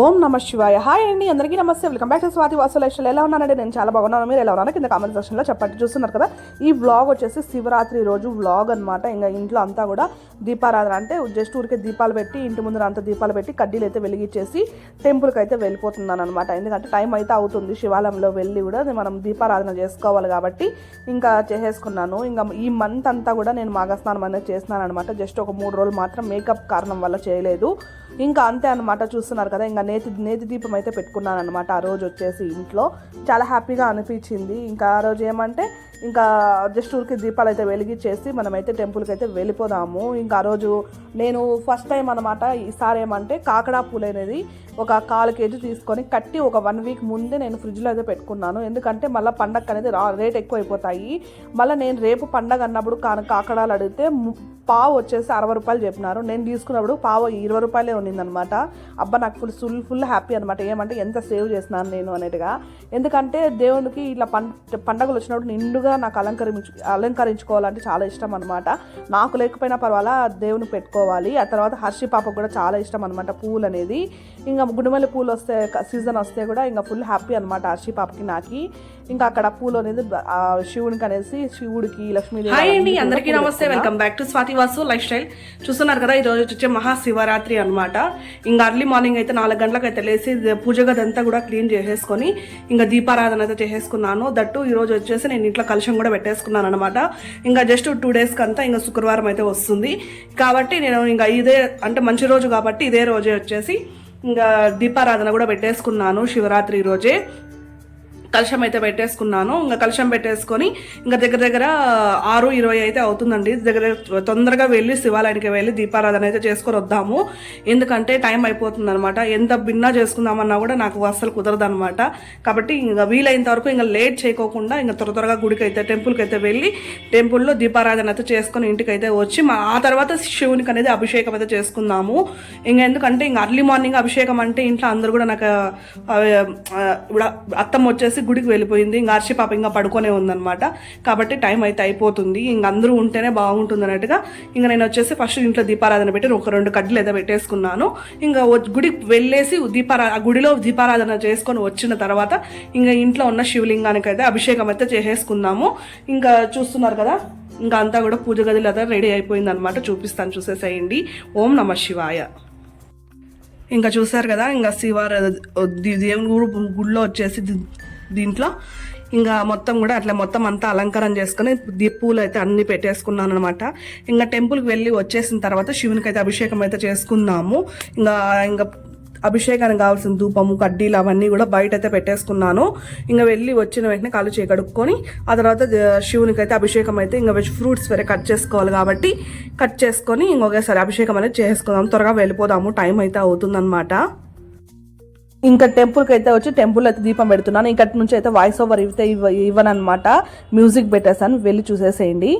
ఓం నమ శివాయ. హాయ్ అండి అందరికీ నమస్తే. Welcome back to Swathi Vasu life ఎలా ఉన్నానండి నేను చాలా బాగున్నాను. మీరు ఎలా ఉన్నాను కింద కామెంట్ సెక్షన్లో చెప్పండి. చూస్తున్నారు కదా ఈ వ్లాగ్ వచ్చేసి శివరాత్రి రోజు వ్లాగ్ అనమాట ఇంకా ఇంట్లో అంతా కూడా దీపారాధన అంటే జస్ట్ ఊరికే దీపాలు పెట్టి ఇంటి ముందర అంతా దీపాలు పెట్టి కడ్డీలు అయితే వెలిగించేసి టెంపుల్కి అయితే వెళ్ళిపోతున్నాను అనమాట ఎందుకంటే టైం అయితే అవుతుంది. శివాలయంలో వెళ్ళి కూడా మనం దీపారాధన చేసుకోవాలి కాబట్టి ఇంకా చేసేసుకున్నాను. ఇంకా ఈ మంత్ అంతా కూడా నేను మాఘస్నానం అనేది చేస్తున్నాను అనమాట జస్ట్ ఒక మూడు రోజులు మాత్రం మేకప్ కారణం వల్ల చేయలేదు. ఇంకా అంతే అనమాట చూస్తున్నారు కదా. ఇంకా నేతి నేతి దీపం అయితే పెట్టుకున్నాను అనమాట ఆ రోజు వచ్చేసి ఇంట్లో. చాలా హ్యాపీగా అనిపించింది. ఇంకా ఆ రోజు ఏమంటే ఇంకా జస్ట్ ఊరికి దీపాలు అయితే వెలిగించేసి మనమైతే టెంపుల్కి అయితే వెళ్ళిపోదాము. ఇంకా ఆ రోజు నేను ఫస్ట్ టైం అనమాట ఈసారి ఏమంటే కాకడా పూలు అనేది ఒక కాలు కేజీ తీసుకొని కట్టి ఒక వన్ వీక్ ముందే నేను ఫ్రిడ్జ్లో అయితే పెట్టుకున్నాను. ఎందుకంటే మళ్ళీ పండగ అనేది రా రేట్ ఎక్కువ అయిపోతాయి మళ్ళీ నేను రేపు పండగ అన్నప్పుడు కా కాకడాలు అడిగితే పావు వచ్చేసి అరవై రూపాయలు చెప్పినారు. నేను తీసుకున్నప్పుడు పావు ఇరవై రూపాయలే ఉండిందనమాట అబ్బా నాకు ఫుల్ ఫుల్ ఫుల్ హ్యాపీ అనమాట ఏమంటే ఎంత సేవ్ చేసినాను నేను అనేట్టుగా. ఎందుకంటే దేవునికి ఇలా పం పండగలు వచ్చినప్పుడు నిండుగా నాకు అలంకరించు అలంకరించుకోవాలంటే చాలా ఇష్టం అనమాట నాకు లేకపోయినా పర్వాలా దేవునికి పెట్టుకోవాలి. ఆ తర్వాత హర్షి పాపకు కూడా చాలా ఇష్టం అనమాట పూలు అనేది. ఇంకా గుడిమల్లి పూలు వస్తే సీజన్ వస్తే కూడా ఇంకా ఫుల్ హ్యాపీ అనమాట హర్షి పాపకి నాకి. ఇంకా అక్కడ పూలు అనేది ఆ శివునికి అనేసి శివుడికి లక్ష్మీదేవి హాయ్ అండి అందరికీ నమస్తే. Welcome back to Swathi Vasu lifestyle చూస్తున్నారు కదా ఈ రోజు వచ్చే మహాశివరాత్రి అన్నమాట. ఇంకా అర్లీ మార్నింగ్ అయితే నాలుగు గంటలకు అయితే లేసి ద- పూజ గది అంతా కూడా క్లీన్ చేసేసుకొని ఇంకా దీపారాధన అయితే చేసేసుకున్నాను. దట్టు ఈ రోజు వచ్చేసి నేను ఇంట్లో కలుషం కూడా పెట్టేసుకున్నాను అనమాట ఇంకా జస్ట్ టూ డేస్కి అంతా ఇంకా శుక్రవారం అయితే వస్తుంది. కాబట్టి నేను ఇంకా ఇదే అంటే మంచి రోజు కాబట్టి ఇదే రోజే వచ్చేసి ఇంకా దీపారాధన కూడా పెట్టేసుకున్నాను శివరాత్రి రోజే. కలుషం అయితే పెట్టేసుకున్నాను. ఇంకా కలుషం పెట్టేసుకొని ఇంకా దగ్గర దగ్గర ఆరు ఇరవై అయితే అవుతుందండి. దగ్గర తొందరగా వెళ్ళి శివాలయానికి వెళ్ళి దీపారాధన అయితే చేసుకొని వద్దాము. ఎందుకంటే టైం అయిపోతుంది అనమాట ఎంత భిన్నా చేసుకుందామన్నా కూడా నాకు అస్సలు కుదరదు అనమాట కాబట్టి ఇంకా వీలైనంత వరకు ఇంకా లేట్ చేయకోకుండా ఇంకా త్వర త్వరగా గుడికి అయితే టెంపుల్కి అయితే వెళ్ళి టెంపుల్లో దీపారాధన అయితే చేసుకొని ఇంటికి అయితే వచ్చి మా ఆ తర్వాత శివునికి అనేది అభిషేకం అయితే చేసుకుందాము. ఇంకా ఎందుకంటే ఇంకా అర్లీ మార్నింగ్ అభిషేకం అంటే ఇంట్లో అందరూ కూడా నాకు ఇప్పుడు అత్తమ్మ వచ్చేసి గుడికి వెళ్ళిపోయింది. ఇంకా అర్షి పాప ఇంకా పడుకొనే ఉందనమాట కాబట్టి టైం అయితే అయిపోతుంది. ఇంక అందరూ ఉంటేనే బాగుంటుంది అన్నట్టుగా ఇంకా నేను వచ్చేసి ఫస్ట్ ఇంట్లో దీపారాధన పెట్టి ఒక రెండు కడ్లు అయితే పెట్టేసుకున్నాను. ఇంకా గుడికి వెళ్ళేసి దీపారా గుడిలో దీపారాధన చేసుకొని వచ్చిన తర్వాత ఇంకా ఇంట్లో ఉన్న శివలింగానికి అయితే అభిషేకం అయితే చేసేసుకుందాము ఇంకా చూస్తున్నారు కదా ఇంకా అంతా కూడా పూజ గదిలో అయితే రెడీ అయిపోయింది అనమాట చూపిస్తాను చూసేసేయండి. ఓం నమ శివాయ. ఇంకా చూసారు కదా ఇంకా శివారు దేవుని గుడిలో వచ్చేసి దీంట్లో. ఇంకా మొత్తం కూడా అట్లా మొత్తం అంతా అలంకారం చేసుకుని దీ పూలు అయితే అన్ని పెట్టేసుకున్నాను అనమాట ఇంకా టెంపుల్కి వెళ్ళి వచ్చేసిన తర్వాత శివునికి అయితే అభిషేకం అయితే చేసుకున్నాము ఇంకా ఇంకా అభిషేకానికి కావాల్సిన ధూపము కడ్డీలు అవన్నీ కూడా బయట అయితే పెట్టేసుకున్నాను. ఇంకా వెళ్ళి వచ్చిన వెంటనే కాలు చేయి కడుక్కొని ఆ తర్వాత శివునికి అయితే అభిషేకం అయితే ఇంకా వెజ్ ఫ్రూట్స్ వేరే కట్ చేసుకోవాలి కాబట్టి కట్ చేసుకొని ఇంకొకసారి అభిషేకం అనేది చేసుకుందాం. త్వరగా వెళ్ళిపోదాము. టైం అయితే అవుతుందన్నమాట ఇంకా టెంపుల్కి అయితే వచ్చి టెంపుల్ అయితే దీపం పెడుతున్నాను. ఇక్కడ నుంచి అయితే వాయిస్ ఓవర్ ఇవ్వతే ఇవ్వ ఇవ్వనమాట మ్యూజిక్ పెట్టేసాను వెళ్ళి చూసేసేయండి.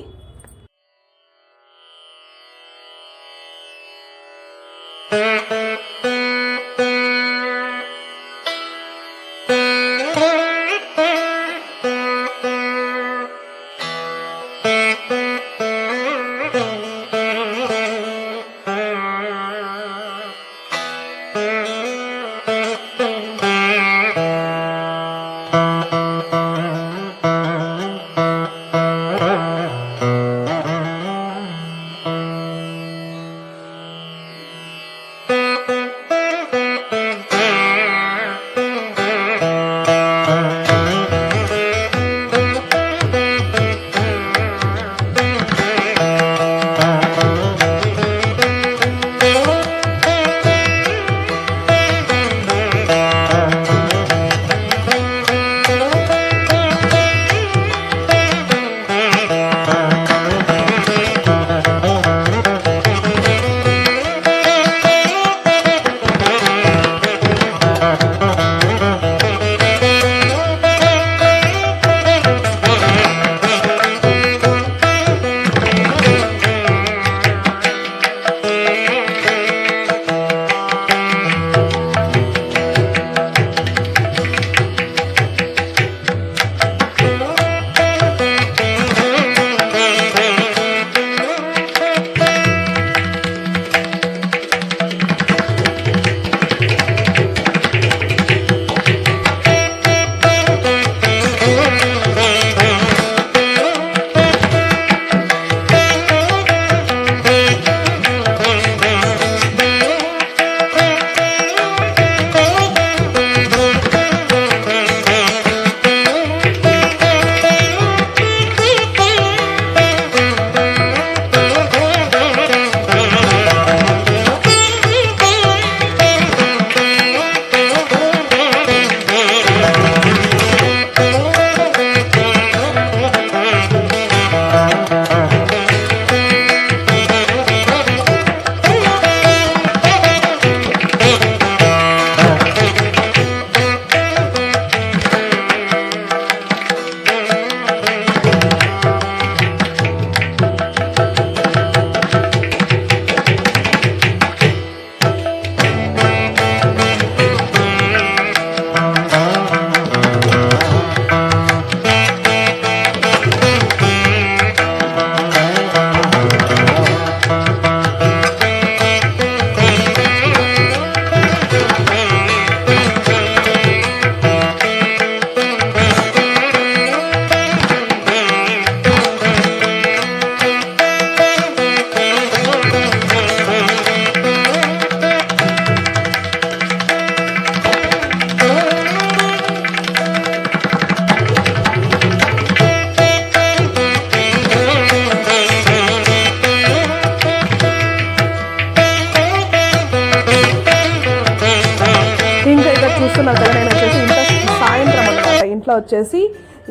వచ్చేసి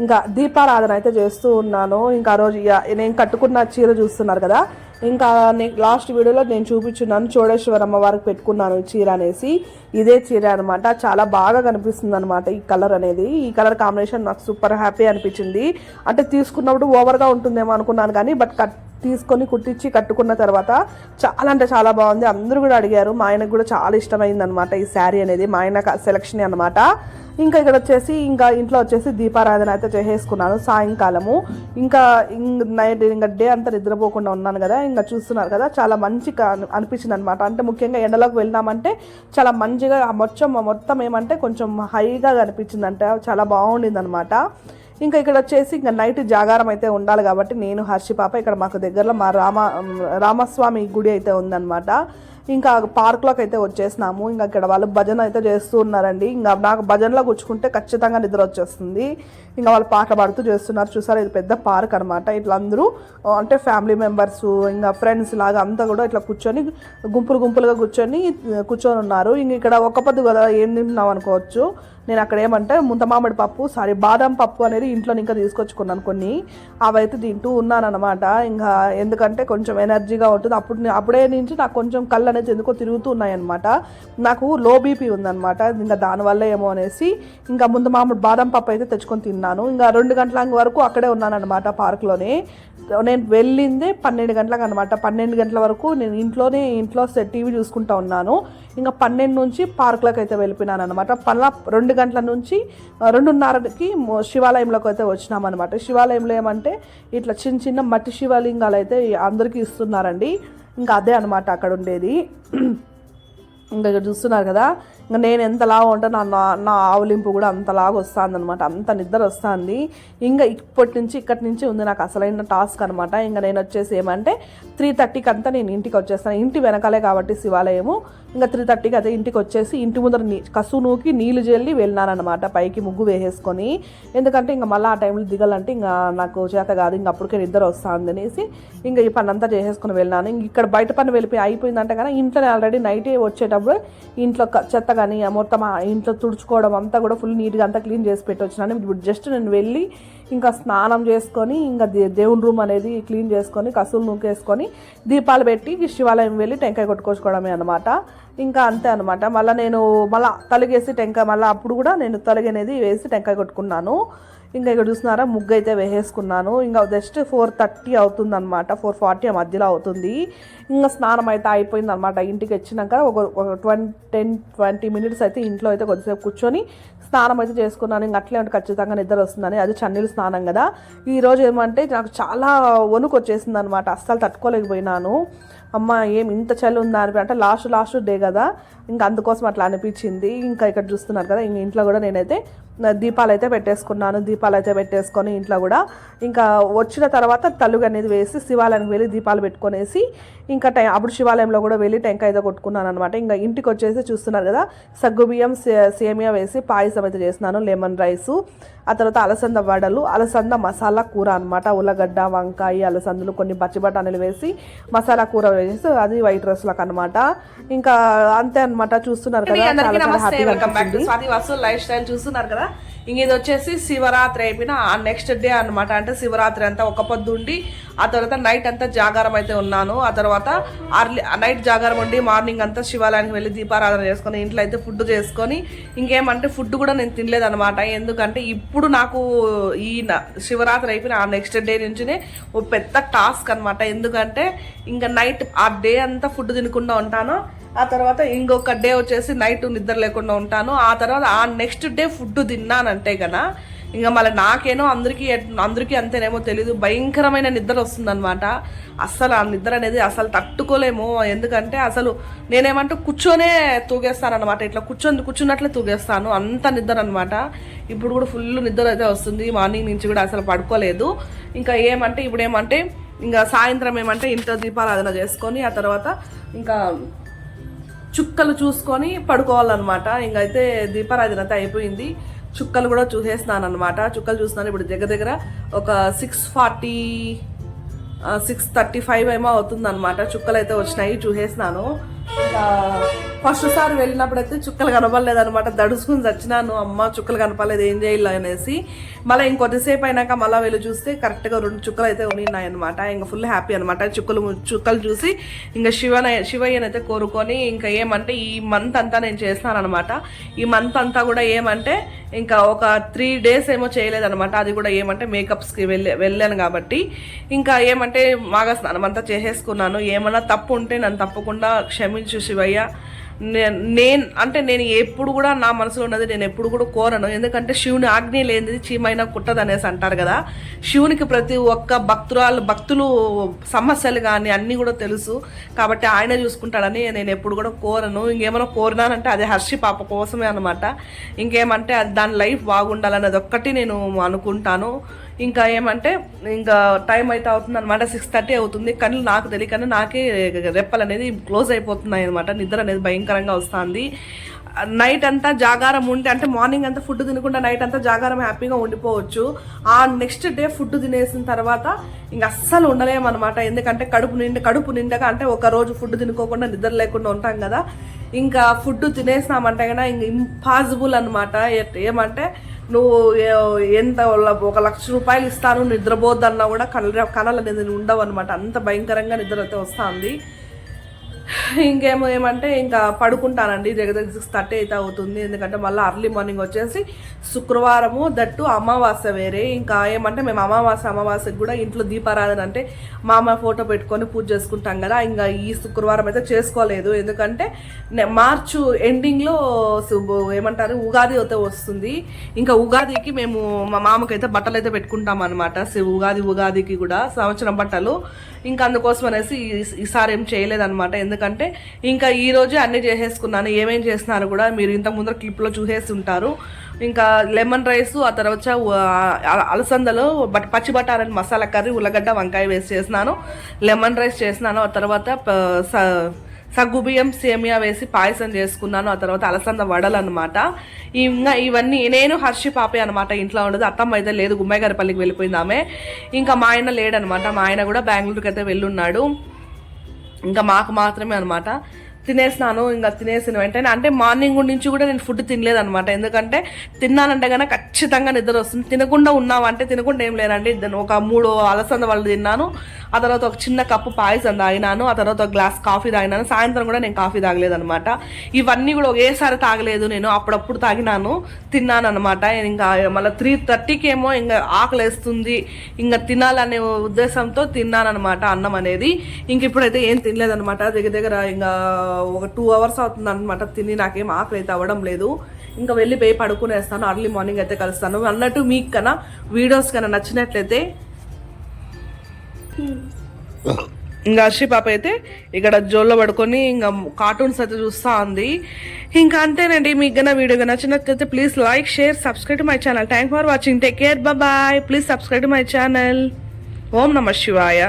ఇంకా దీపారాధన అయితే చేస్తూ ఉన్నాను. ఇంకా ఆ రోజు ఇక నేను కట్టుకున్న చీర చూస్తున్నారు కదా ఇంకా లాస్ట్ వీడియోలో నేను చూపించున్నాను. చోడేశ్వర అమ్మవారికి పెట్టుకున్నాను ఈ చీర అనేసి. ఇదే చీర అనమాట చాలా బాగా కనిపిస్తుంది అనమాట ఈ కలర్ అనేది. ఈ కలర్ కాంబినేషన్ నాకు సూపర్ హ్యాపీ అనిపించింది. అంటే తీసుకున్నప్పుడు ఓవర్గా ఉంటుందేమో అనుకున్నాను కానీ బట్ కట్ తీసుకొని కుట్టించి కట్టుకున్న తర్వాత చాలా అంటే చాలా బాగుంది. అందరూ కూడా అడిగారు. మా ఆయనకు కూడా చాలా ఇష్టమైంది అనమాట ఈ శారీ అనేది. మా ఆయన సెలక్షన్ అనమాట ఇంకా ఇక్కడ వచ్చేసి ఇంకా ఇంట్లో వచ్చేసి దీపారాధన అయితే చేసేసుకున్నాను సాయంకాలము. ఇంకా నైట్ ఇంకా డే అంతా నిద్రపోకుండా ఉన్నాను కదా ఇంకా చూస్తున్నారు కదా చాలా మంచిగా అనిపించింది అనమాట అంటే ముఖ్యంగా ఎండలోకి వెళ్ళినామంటే చాలా మంచిగా మొత్తం మొత్తం ఏమంటే కొంచెం హైగా కనిపించింది చాలా బాగుండింది అనమాట ఇంకా ఇక్కడ వచ్చేసి ఇంకా నైట్ జాగారం అయితే ఉండాలి కాబట్టి నేను హర్షి పాప ఇక్కడ మాకు దగ్గరలో మా రామ రామస్వామి గుడి అయితే ఉందన్నమాట. ఇంకా పార్క్లోకి అయితే వచ్చేసినాము. ఇంకా ఇక్కడ వాళ్ళు భజన అయితే చేస్తూ ఉన్నారండి. ఇంకా నాకు భజనలో కూర్చుకుంటే ఖచ్చితంగా నిద్ర వచ్చేస్తుంది. ఇంకా వాళ్ళు పాటలు పాడుతూ చేస్తున్నారు. చూసారు ఇది పెద్ద పార్క్ అనమాట ఇట్లా అందరూ అంటే ఫ్యామిలీ మెంబర్స్ ఇంకా ఫ్రెండ్స్ లాగా అంతా కూడా ఇట్లా కూర్చొని గుంపులు గుంపులుగా కూర్చొని కూర్చొని ఉన్నారు. ఇంక ఇక్కడ ఒక్క పొద్దు కదా ఏం తింటున్నాం అనుకోవచ్చు. నేను అక్కడ ఏమంటే ముంత మామిడి పప్పు సారీ బాదం పప్పు అనేది ఇంట్లో ఇంకా తీసుకొచ్చుకున్నాను కొన్ని. అవైతే తింటూ ఉన్నాను అనమాట ఇంకా ఎందుకంటే కొంచెం ఎనర్జీగా ఉంటుంది. అప్పుడు అప్పుడే నుంచి నాకు కొంచెం కళ్ళ అనేది ఎందుకో తిరుగుతూ ఉన్నాయన్నమాట. నాకు లో బీపీ ఉందన్నమాట. ఇంకా దానివల్ల ఏమో అనేసి ఇంకా ముందు మామిడి బాదం పప్పు అయితే తెచ్చుకొని తిన్నాను. ఇంకా రెండు గంటల వరకు అక్కడే ఉన్నానన్నమాట పార్క్లోనే. నేను వెళ్ళిందే పన్నెండు గంటలకు అనమాట పన్నెండు గంటల వరకు నేను ఇంట్లోనే ఇంట్లో టీవీ చూసుకుంటా ఉన్నాను. ఇంకా పన్నెండు నుంచి పార్క్లోకి అయితే వెళ్ళిపోయినాను అనమాట పలా రెండు గంటల నుంచి రెండున్నరకి శివాలయంలోకి అయితే వచ్చినామన్నమాట. శివాలయంలో ఏమంటే ఇట్లా చిన్న చిన్న మట్టి శివలింగాలు అయితే అందరికీ ఇస్తున్నారండి. ఇంకా అదే అనమాట అక్కడ ఉండేది. ఇంకా ఇక్కడ చూస్తున్నారు కదా. నేను ఎంత లావు ఉంటే నా నా- ఆవులింపు కూడా అంతలాగా వస్తుందన్నమాట. అంత నిద్ర వస్తుంది. ఇంకా ఇప్పటి నుంచి ఇక్కడి నుంచి ఉంది నాకు అసలైన టాస్క్ అనమాట ఇంకా నేను వచ్చేసి ఏమంటే త్రీ థర్టీకి అంతా నేను ఇంటికి వచ్చేస్తాను. ఇంటి వెనకాలే కాబట్టి శివాలయము. ఇంకా త్రీ థర్టీకి అదే ఇంటికి వచ్చేసి ఇంటి ముందర నీ కసు నూకి నీళ్ళు జల్లి వెళ్ళినానమాట పైకి ముగ్గు వేసేసుకొని. ఎందుకంటే ఇంకా మళ్ళీ ఆ టైంలో దిగాలంటే ఇంకా నాకు చేత కాదు. ఇంకా అప్పటికే నిద్ర వస్తుంది అనేసి ఇంకా ఈ పని అంతా చేసేసుకుని వెళ్ళినాను. ఇంక ఇక్కడ బయట పని వెళ్ళిపోయి అయిపోయిందంటే కానీ ఇంట్లో ఆల్రెడీ నైట్ వచ్చేటప్పుడు ఇంట్లో చెత్త కానీ మొత్తం ఇంట్లో తుడుచుకోవడం అంతా కూడా ఫుల్ నీట్గా అంతా క్లీన్ చేసి పెట్టొచ్చినాను ఇప్పుడు జస్ట్ నేను వెళ్ళి ఇంకా స్నానం చేసుకొని ఇంకా దే- దేవుని రూమ్ అనేది క్లీన్ చేసుకొని కసులు నూకేసుకొని దీపాలు పెట్టి శివాలయం వెళ్ళి టెంకాయ కొట్టుకోసుకోవడమే అనమాట ఇంకా అంతే అనమాట మళ్ళీ నేను మళ్ళీ తలిగేసి టెంకాయ మళ్ళీ అప్పుడు కూడా నేను తలిగి అనేది వేసి టెంకాయ కొట్టుకున్నాను. ఇంకా ఇక్కడ చూస్తున్నారా ముగ్గు అయితే వేసేసుకున్నాను. ఇంకా జస్ట్ ఫోర్ థర్టీ అవుతుంది అనమాట ఫోర్ ఫార్టీ మధ్యలో అవుతుంది. ఇంకా స్నానం అయితే అయిపోయింది అనమాట ఇంటికి వచ్చినాక ఒక ఒక ట్వంటీ టెన్ ట్వంటీ మినిట్స్ అయితే ఇంట్లో అయితే కొద్దిసేపు కూర్చొని స్నానం అయితే చేసుకున్నాను. ఇంకా అట్లే ఉంటే ఖచ్చితంగా నిద్ర వస్తుందని. అది చన్నీళ్ళు స్నానం కదా. ఈరోజు ఏమంటే నాకు చాలా వణుకు వచ్చేసింది అనమాట అస్సలు తట్టుకోలేకపోయినాను. అమ్మ ఏం ఇంత చలి ఉందా అని అంటే లాస్ట్ లాస్ట్ డే కదా. ఇంకా అందుకోసం అట్లా అనిపించింది. ఇంకా ఇక్కడ చూస్తున్నారు కదా ఇంక ఇంట్లో కూడా నేనైతే దీపాలు అయితే పెట్టేసుకున్నాను దీపాలు అయితే పెట్టేసుకొని ఇంట్లో కూడా. ఇంకా వచ్చిన తర్వాత తలుగు అనేది వేసి శివాలయానికి వెళ్ళి దీపాలు పెట్టుకొనేసి ఇంకా టై అప్పుడు శివాలయంలో కూడా వెళ్ళి టెంకాయ అయితే కొట్టుకున్నాను అనమాట ఇంకా ఇంటికి వచ్చేసి చూస్తున్నారు కదా సగ్గుబియ్యం సే- సేమియా వేసి పాయసం అయితే చేస్తున్నాను లెమన్ రైసు ఆ తర్వాత అలసంద వడలు అలసంద మసాలా కూర అనమాట ఉల్లగడ్డ వంకాయ అలసందలు కొన్ని పచ్చి బఠానీలు వేసి మసాలా కూర వేసి అది వైట్ రైస్లకు అనమాట ఇంకా అంతే అనమాట చూస్తున్నారు కదా హ్యాపీగా లైఫ్ స్టైల్ చూస్తున్నారు కదా ఇంక ఇది వచ్చేసి శివరాత్రి అయిపోయిన ఆ నెక్స్ట్ డే అన్నమాట. అంటే శివరాత్రి అంతా ఒక పొద్దు ఉండి ఆ తర్వాత నైట్ అంతా జాగారం అయితే ఉన్నాను. ఆ తర్వాత అర్లీ నైట్ జాగారం ఉండి మార్నింగ్ అంతా శివాలయానికి వెళ్ళి దీపారాధన చేసుకొని ఇంట్లో అయితే ఫుడ్ చేసుకొని ఇంకేమంటే ఫుడ్ కూడా నేను తినలేదు అనమాట ఎందుకంటే ఇప్పుడు నాకు ఈ శివరాత్రి అయిపోయిన ఆ నెక్స్ట్ డే నుంచినే ఓ పెద్ద టాస్క్ అనమాట ఎందుకంటే ఇంకా నైట్ ఆ డే అంతా ఫుడ్ తినకుండా ఉంటాను. ఆ తర్వాత ఇంకొక డే వచ్చేసి నైట్ నిద్ర లేకుండా ఉంటాను. ఆ తర్వాత ఆ నెక్స్ట్ డే ఫుడ్ తిన్నానంటే కదా ఇంకా మళ్ళీ నాకేనో అందరికీ అందరికీ అంతేనేమో తెలీదు. భయంకరమైన నిద్ర వస్తుందన్నమాట. అస్సలు ఆ నిద్ర అనేది అసలు తట్టుకోలేము. ఎందుకంటే అసలు నేనేమంటే కూర్చొనే తూగేస్తానమాట ఇట్లా కూర్చొని కూర్చున్నట్లే తూగేస్తాను. అంత నిద్ర అనమాట ఇప్పుడు కూడా ఫుల్ నిద్ర అయితే వస్తుంది. మార్నింగ్ నుంచి కూడా అసలు పడుకోలేదు. ఇంకా ఏమంటే ఇప్పుడు ఏమంటే ఇంకా సాయంత్రం ఏమంటే ఇంట్లో దీపారాధన చేసుకొని ఆ తర్వాత ఇంకా చుక్కలు చూసుకొని పడుకోవాలన్నమాట. ఇంకైతే దీపారాధన అయితే అయిపోయింది. చుక్కలు కూడా చూసేస్తున్నాను అనమాట చుక్కలు చూస్తున్నాను. ఇప్పుడు దగ్గర దగ్గర ఒక six forty six thirty five ఏమో అవుతుంది అనమాట చుక్కలు అయితే వచ్చినాయి చూసేసినాను. ఫస్ట్ సారి వెళ్ళినప్పుడు అయితే చుక్కలు కనపడలేదు అనమాట దడుచుకుని చచ్చినాను అమ్మ చుక్కలు కనపడలేదు ఏం చేయాలి అనేసి. మళ్ళీ ఇంకొద్దిసేపు అయినాక మళ్ళీ వెళ్ళి చూస్తే కరెక్ట్గా రెండు చుక్కలు అయితే ఉన్నాయి అనమాట ఇంకా ఫుల్ హ్యాపీ అనమాట చుక్కలు చుక్కలు చూసి ఇంకా శివన శివయ్యనైతే కోరుకొని ఇంకా ఏమంటే ఈ మంత్ అంతా నేను చేస్తున్నాను అనమాట ఈ మంత్ అంతా కూడా ఏమంటే ఇంకా ఒక త్రీ డేస్ ఏమో చేయలేదనమాట అది కూడా ఏమంటే మేకప్స్కి వెళ్ళే వెళ్ళాను కాబట్టి. ఇంకా ఏమంటే మాగా స్నానం అంతా చేసేసుకున్నాను. ఏమన్నా తప్పు ఉంటే నన్ను తప్పకుండా క్షమించు శివయ్య నే- నేను అంటే నేను ఎప్పుడు కూడా నా మనసులో ఉన్నది నేను ఎప్పుడు కూడా కోరను. ఎందుకంటే శివుని ఆజ్ఞ లేనిది చీమైనా కుట్టదు అనేసి అంటారు కదా. శివునికి ప్రతి ఒక్క భక్తురాలు భక్తులు సమస్యలు కానీ అన్నీ కూడా తెలుసు. కాబట్టి ఆయన చూసుకుంటాడని నేను ఎప్పుడు కూడా కోరను. ఇంకేమైనా కోరినానంటే అది హర్షి పాప కోసమే అనమాట ఇంకేమంటే అది దాని లైఫ్ బాగుండాలనేది ఒక్కటి నేను అనుకుంటాను. ఇంకా ఏమంటే ఇంకా టైం అయితే అవుతుంది అనమాట సిక్స్ థర్టీ అవుతుంది. కళ్ళు నాకు తెలియకనే నాకే రెప్పలు అనేది క్లోజ్ అయిపోతున్నాయి అనమాట నిద్ర అనేది భయంకరంగా వస్తుంది. నైట్ అంతా జాగారం ఉంటే అంటే మార్నింగ్ అంతా ఫుడ్ తినకుండా నైట్ అంతా జాగారం హ్యాపీగా ఉండిపోవచ్చు. ఆ నెక్స్ట్ డే ఫుడ్ తినేసిన తర్వాత ఇంకా అస్సలు ఉండలేమన్నమాట. ఎందుకంటే కడుపు నిండి కడుపు నిండగా అంటే ఒక రోజు ఫుడ్ తినుకోకుండా నిద్ర లేకుండా ఉంటాం కదా. ఇంకా ఫుడ్ తినేసినామంటే కదా ఇంక ఇంపాసిబుల్ అనమాట ఏమంటే నువ్వు ఎంత ఒక లక్ష రూపాయలు ఇస్తాను నిద్రపోద్దన్నా కూడా కళ్ళ కళలు అనేది ఉండవు అనమాట అంత భయంకరంగా నిద్ర అయితే వస్తుంది. ఇంకేమో ఏమంటే ఇంకా పడుకుంటానండి దగ్గర దగ్గర సిక్స్ థర్టీ అయితే అవుతుంది. ఎందుకంటే మళ్ళీ అర్లీ మార్నింగ్ వచ్చేసి శుక్రవారము దట్టు అమావాస్య వేరే. ఇంకా ఏమంటే మేము అమావాస్య అమావాస్యకి కూడా ఇంట్లో దీపారాధన అంటే మా అమ్మ ఫోటో పెట్టుకొని పూజ చేసుకుంటాం కదా. ఇంకా ఈ శుక్రవారం అయితే చేసుకోలేదు. ఎందుకంటే మార్చు ఎండింగ్లో ఏమంటారు ఉగాది అయితే వస్తుంది. ఇంకా ఉగాదికి మేము మా మామకైతే బట్టలు అయితే పెట్టుకుంటాం అనమాట ఉగాది ఉగాదికి కూడా సంవత్సరం బట్టలు. ఇంకా అందుకోసం అనేసి ఈ- ఈసారి ఏం చేయలేదన్నమాట. ఎందుకంటే ఎందుకంటే ఇంకా ఈ రోజే అన్ని చేసేసుకున్నాను. ఏమేం చేస్తున్నారు కూడా మీరు ఇంతకు ముందర క్లిప్లో చూసేసి ఉంటారు. ఇంకా లెమన్ రైస్ ఆ తర్వాత అలసందలో బట్ పచ్చి బఠానీ మసాలా కర్రీ ఉల్లగడ్డ వంకాయ వేసి చేసినాను. లెమన్ రైస్ చేసినాను. ఆ తర్వాత సగ్గు బియ్యం సగ్గుబియ్యం సేమియా వేసి పాయసం చేసుకున్నాను. ఆ తర్వాత అలసంద వడలు అనమాట ఇంకా ఇవన్నీ నేను హర్షి పాపే అనమాట ఇంట్లో ఉండదు. అత్తమ్మ అయితే లేదు. గుమ్మాయి గారి పల్లికి వెళ్ళిపోయింది ఇంకా మా ఆయన లేడనమాట మా ఆయన కూడా బెంగళూరుకి అయితే వెళ్ళున్నాడు. ఇంకా మాకు మాత్రమే అనమాట తినేసినాను ఇంకా తినేసిన వెంటనే అంటే మార్నింగ్ నుంచి కూడా నేను ఫుడ్ తినలేదనమాట ఎందుకంటే తిన్నానంటే కనుక ఖచ్చితంగా నిద్ర వస్తుంది. తినకుండా ఉన్నామంటే తినకుండా ఏం లేనండి ఒక మూడు అలసంద వాళ్ళు తిన్నాను. ఆ తర్వాత ఒక చిన్న కప్పు పాయసం తాగినాను ఆ తర్వాత ఒక గ్లాస్ కాఫీ తాగినాను. సాయంత్రం కూడా నేను కాఫీ తాగలేదనమాట ఇవన్నీ కూడా ఒకేసారి తాగలేదు నేను అప్పుడప్పుడు తాగినాను తిన్నాను అనమాట ఇంకా మళ్ళీ త్రీ థర్టీకి ఏమో ఇంకా ఆకలేస్తుంది ఇంకా తినాలనే ఉద్దేశంతో తిన్నానమాట అన్నం అనేది. ఇంక ఇప్పుడైతే ఏం తినలేదనమాట దగ్గర దగ్గర ఇంకా ఒక టూ అవర్స్ అవుతుంది అనమాట తిని నాకేం ఆకలి అయితే అవ్వడం లేదు. ఇంకా వెళ్ళి పోయి పడుకునేస్తాను. అర్లీ మార్నింగ్ అయితే కలుస్తాను. అన్నట్టు మీకు కన్నా వీడియోస్ కన్నా నచ్చినట్లయితే ఇంకా హర్షి పాప అయితే ఇక్కడ జోల్లో పడుకొని ఇంకా కార్టూన్స్ అయితే చూస్తూ ఉంది. ఇంకా అంతేనండి మీకు గన వీడియో నచ్చినట్లయితే please like share subscribe to my channel. Thank for watching. Take care. Bye. Please subscribe to my channel. ఓం నమ శివాయ.